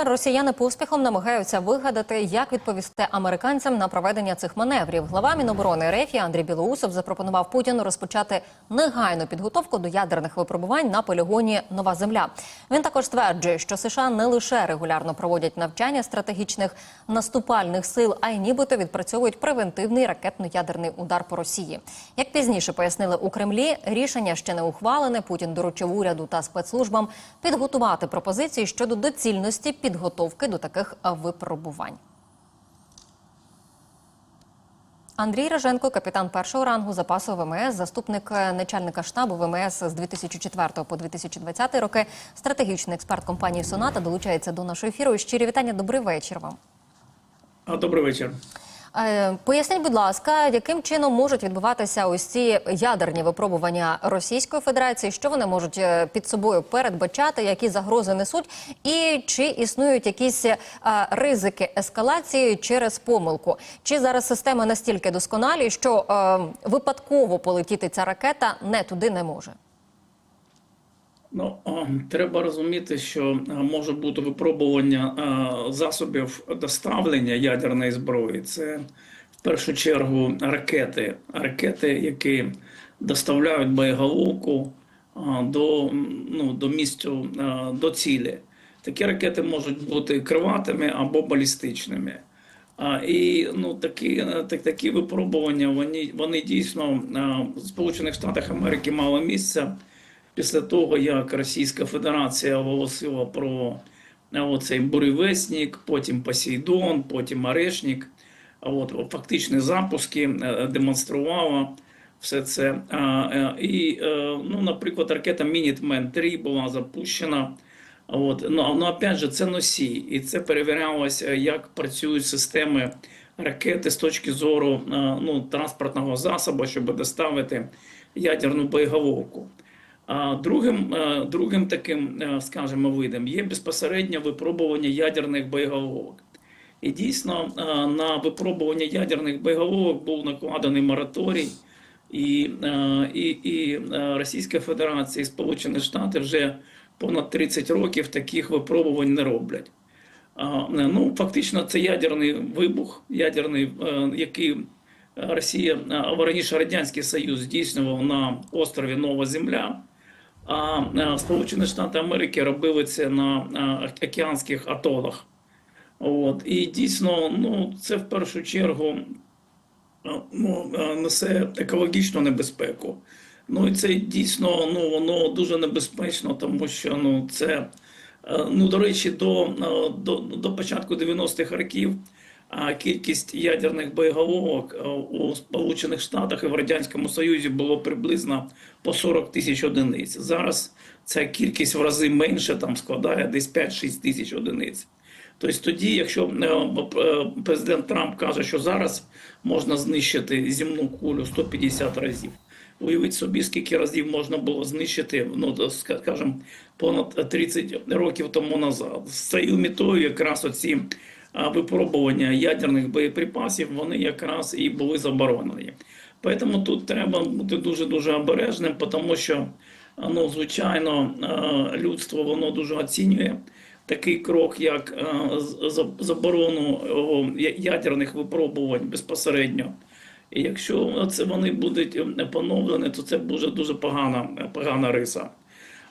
Тепер росіяни поспіхом намагаються вигадати, як відповісти американцям на проведення цих маневрів. Глава Міноборони РФ Андрій Білоусов запропонував Путіну розпочати негайну підготовку до ядерних випробувань на полігоні Нова Земля. Він також стверджує, що США не лише регулярно проводять навчання стратегічних наступальних сил, а й нібито відпрацьовують превентивний ракетно-ядерний удар по Росії. Як пізніше пояснили у Кремлі, рішення ще не ухвалене. Путін доручив уряду та спецслужбам підготувати пропозиції щодо доцільності підготовки до таких випробувань. Андрій Реженко, капітан першого рангу запасу ВМС, заступник е, начальника штабу ВМС з 2004 по 2020 роки, стратегічний експерт компанії Соната долучається до нашого ефіру. Щирі вітання. Добрий вечір вам. Добрий вечір. Е, Поясніть, будь ласка, яким чином можуть відбуватися ось ці ядерні випробування Російської Федерації? Що вони можуть е, під собою передбачати, які загрози несуть, і чи існують якісь е, ризики ескалації через помилку? Чи зараз система настільки досконалі, що випадково полетіти ця ракета не туди не може? Ну треба розуміти, що може бути випробування засобів доставлення ядерної зброї. Це в першу чергу ракети, ракети, які доставляють боєголовку до, ну, до місцю до цілі. Такі ракети можуть бути криватими або балістичними. І ну такі, так, такі випробування вони, вони дійсно в Сполучених Штатах Америки мали місце після того, як Російська Федерація оголосила про е, оцей буревесник, потім Посейдон, потім Орешник. От фактичні запуски е, демонструвала все це. Е, І, ну, наприклад, ракета Мінітмен 3 була запущена. От. Ну, ну, опять же, це носій, і це перевірялося, як працюють системи ракети з точки зору ну, транспортного засобу, щоб доставити ядерну боєголовку. Другим, е, другим таким, е, скажімо, видом є безпосередньо випробування ядерних боєголовок. І дійсно е, на випробування ядерних боєголовок був накладений мораторій, і, і, і Російська Федерація і Сполучені Штати вже понад 30 років таких випробувань не роблять. Ну, фактично, це ядерний вибух, ядерний, який Росія або раніше Радянський Союз здійснював на острові Нова Земля. А е, Сполучені Штати Америки робили це на е, океанських атолах. От. І дійсно, ну, це в першу чергу е, ну, несе екологічну небезпеку. Ну і це дійсно ну, воно дуже небезпечно, тому що ну, це, ну, до речі, до, до, до початку 90-х років кількість ядерних боєголовок е, у Сполучених Штатах і в Радянському Союзі було приблизно по 40 тисяч одиниць. Зараз ця кількість в рази менше, там складає десь 5-6 тисяч одиниць. Тобто тоді, якщо е, е, президент Трамп каже, що зараз можна знищити земну кулю 150 разів. Уявіть собі, скільки разів можна було знищити, ну скажімо, понад 30 років тому назад. З цією метою якраз оці випробування ядерних боєприпасів вони якраз і були заборонені. Тому тут треба бути дуже дуже обережним, тому що ну, звичайно людство воно дуже оцінює такий крок, як заборону ядерних випробувань безпосередньо. І якщо це вони будуть е, поновлені, то це дуже дуже погана, погана риса.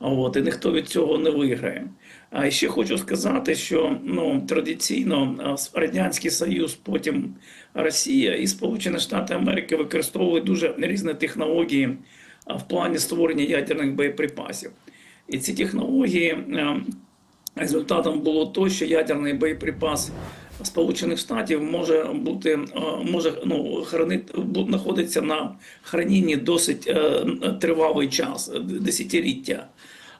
От, і ніхто від цього не виграє. А ще хочу сказати, що ну, традиційно Радянський Союз, потім Росія і Сполучені Штати Америки використовують дуже різні технології в плані створення ядерних боєприпасів. І ці технології е, результатом було то, що ядерний боєприпас Сполучених Штатів може бути е, може ну хранити знаходиться на хранінні досить е, тривалий час, десятиліття.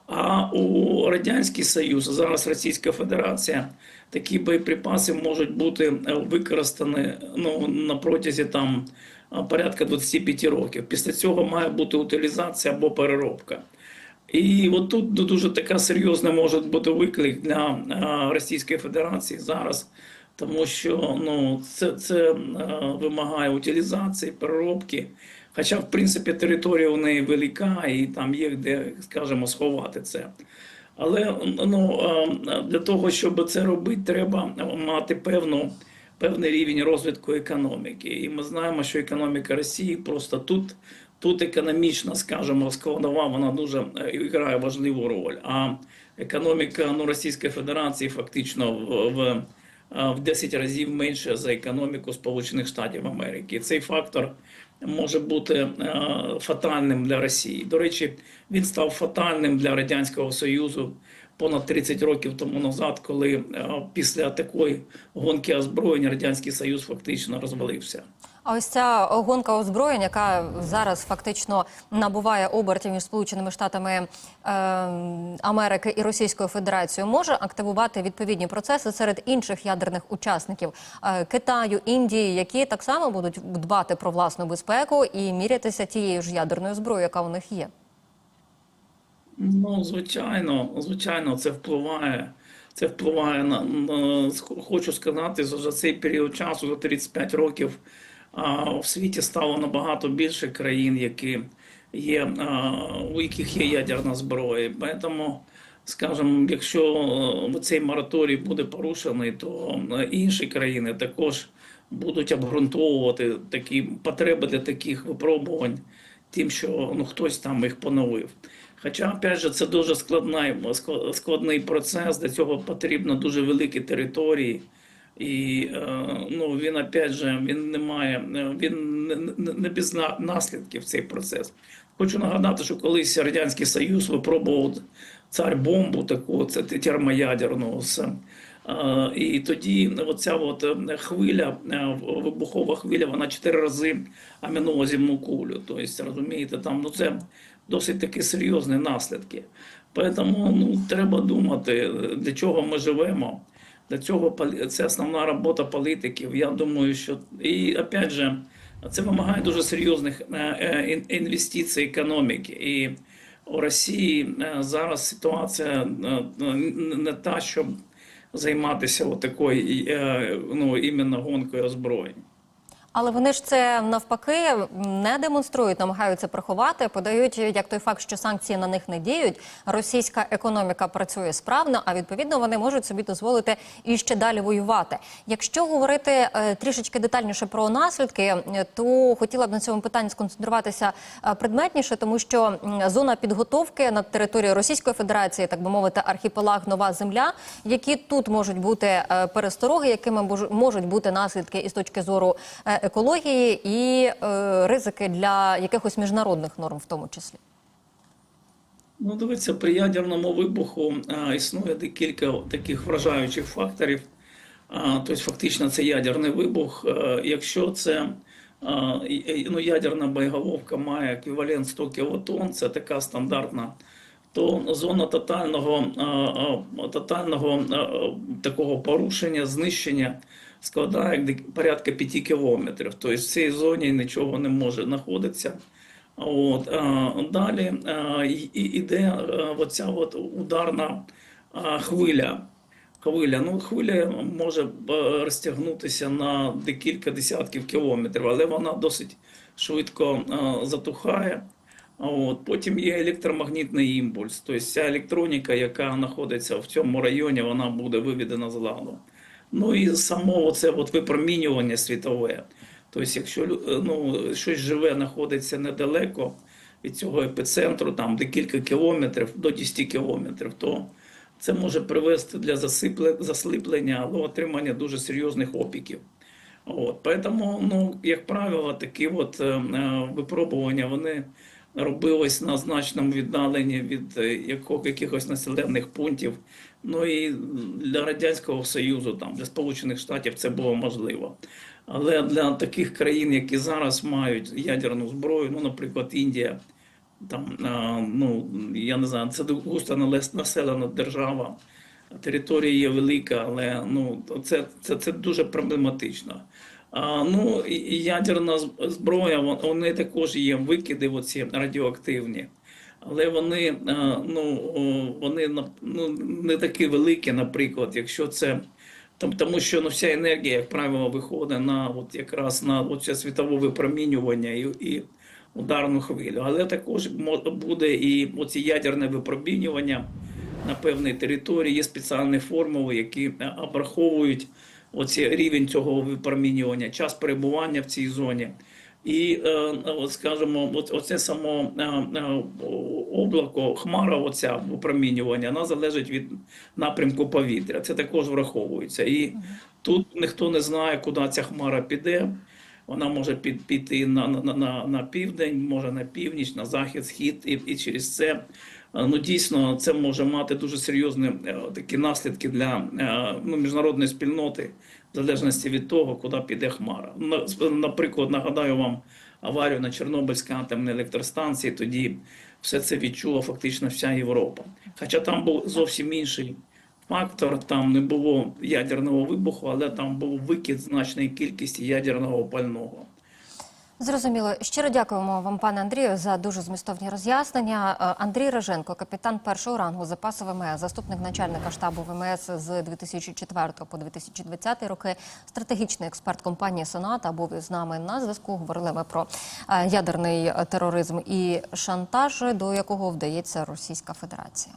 А у Радянський Союз, зараз Російська Федерація, такі боєприпаси можуть бути е, використані ну, на протязі там е, порядка 25 років. Після цього має бути утилізація або переробка. І от тут дуже така серйозна може бути виклик для е, Російської Федерації зараз, тому що ну, це, це е, вимагає утилізації, переробки. Хоча, в принципі, територія у неї велика, і там є де, скажімо, сховати це. Але ну, е, для того, щоб це робити, треба мати певну, певний рівень розвитку економіки. І ми знаємо, що економіка Росії просто тут, тут економічна, скажімо, складова, вона дуже е, грає важливу роль. А економіка ну, Російської Федерації фактично в, в, в 10 разів менше за економіку Сполучених Штатів Америки. Цей фактор може бути фатальним для Росії. До речі, він став фатальним для Радянського Союзу понад 30 років тому назад, коли після такої гонки озброєнь Радянський Союз фактично розвалився. А ось ця гонка озброєнь, яка зараз фактично набуває обертів між Сполученими Штатами е, Америки і Російською Федерацією, може активувати відповідні процеси серед інших ядерних учасників е, Китаю, Індії, які так само будуть дбати про власну безпеку і мірятися тією ж ядерною зброєю, яка у них є. Ну, звичайно, звичайно, це впливає. Це впливає на, на хочу сказати, за цей період часу, за 35 років, в світі стало набагато більше країн, які є, у яких є ядерна зброя. Тому, скажімо, якщо е, цей мораторій буде порушений, то е, інші країни також будуть обґрунтовувати такі потреби для таких випробувань, тим, що ну, хтось там їх поновив. Хоча, опять же, це дуже складний, складний процес, для цього потрібно дуже великі території. І е, ну, він, опять же, він не має, е, він не, без наслідків цей процес. Хочу нагадати, що колись Радянський Союз випробував цар бомбу таку, це термоядерну. е, І тоді оця от хвиля, вибухова хвиля, вона чотири рази оминула земну кулю. Тобто, розумієте, там ну це досить таки серйозні наслідки. Тому ну, треба думати, для чого ми живемо. Для цього це основна робота політиків. Я думаю, що і опять же, це вимагає дуже серйозних е, е, інвестицій економіки. І у Росії е, зараз ситуація не та, щоб займатися отакою, ну, іменно гонкою озброєнь. Але вони ж це навпаки не демонструють, намагаються приховати, подають як той факт, що санкції на них не діють. Російська економіка працює справно, а відповідно вони можуть собі дозволити і ще далі воювати. Якщо говорити е, трішечки детальніше про наслідки, е, то хотіла б на цьому питанні сконцентруватися е, предметніше, тому що зона підготовки на території Російської Федерації, так би мовити, архіпелаг Нова Земля, які тут можуть бути перестороги, якими можуть бути наслідки із точки зору екології і е, ризики для якихось міжнародних норм, в тому числі. Ну, дивіться, при ядерному вибуху існує декілька таких вражаючих факторів. Тобто, фактично, це ядерний вибух. А, якщо це ну, ядерна боєголовка має еквівалент 100 кілотон, це така стандартна, то зона тотального, тотального такого порушення, знищення складає порядка 5 кілометрів. Тобто в цій зоні нічого не може знаходитися. От, далі а, і- і- іде а, оця от ударна хвиля. Хвиля. Ну, хвиля може е, розтягнутися на декілька десятків кілометрів, але вона досить швидко затухає. От. Потім є електромагнітний імпульс. Тобто ця електроніка, яка знаходиться в цьому районі, вона буде виведена з ладу. Ну і само оце от випромінювання світове. Тобто, якщо е, ну, щось живе знаходиться недалеко від цього епіцентру, там декілька кілометрів до 10 кілометрів, то це може привести для засліплення або отримання дуже серйозних опіків. От, поэтому, ну, як правило, такі от е, е, випробування вони робились на значному віддаленні від е, якихось населених пунктів. Ну і для Радянського Союзу, там, для Сполучених Штатів це було можливо. Але для таких країн, які зараз мають ядерну зброю, ну, наприклад, Індія, там, ну, я не знаю, це густо населена держава, територія є велика, але ну, це, це, це дуже проблематично. Ну, і, ядерна зброя, вон- вони також є викиди оці радіоактивні. Але вони, ну, вони ну, не такі великі, наприклад, якщо це тому що ну, вся енергія, як правило, виходить на от якраз на оце світове випромінювання і, і ударну хвилю. Але також буде і оці ядерне випромінювання на певній території. Є спеціальні формули, які е, обраховують оці рівень цього випромінювання, час перебування в цій зоні. І, е, скажімо, оце само е, е, облако, хмара, оця випромінювання, вона залежить від напрямку повітря. Це також враховується. І тут ніхто не знає, куди ця хмара піде. Вона може під, піти на, на, на, на південь, може на північ, на захід, схід, і, і через це ну дійсно це може мати дуже серйозні е, такі наслідки для е, ну, міжнародної спільноти, в залежності від того, куди піде хмара. На- Наприклад, нагадаю вам аварію на Чорнобильській атомній електростанції. Тоді все це відчула фактично вся Європа. Хоча там був зовсім інший фактор, там не було ядерного вибуху, але там був викид значної кількості ядерного пального. Зрозуміло. Щиро дякуємо вам, пане Андрію, за дуже змістовні роз'яснення. Е, Андрій Реженко, капітан першого рангу запасу ВМС, заступник начальника штабу ВМС з 2004 по 2020 роки, стратегічний експерт компанії Соната був із нами на зв'язку. Говорили ми про е, ядерний тероризм і шантаж, до якого вдається Російська Федерація.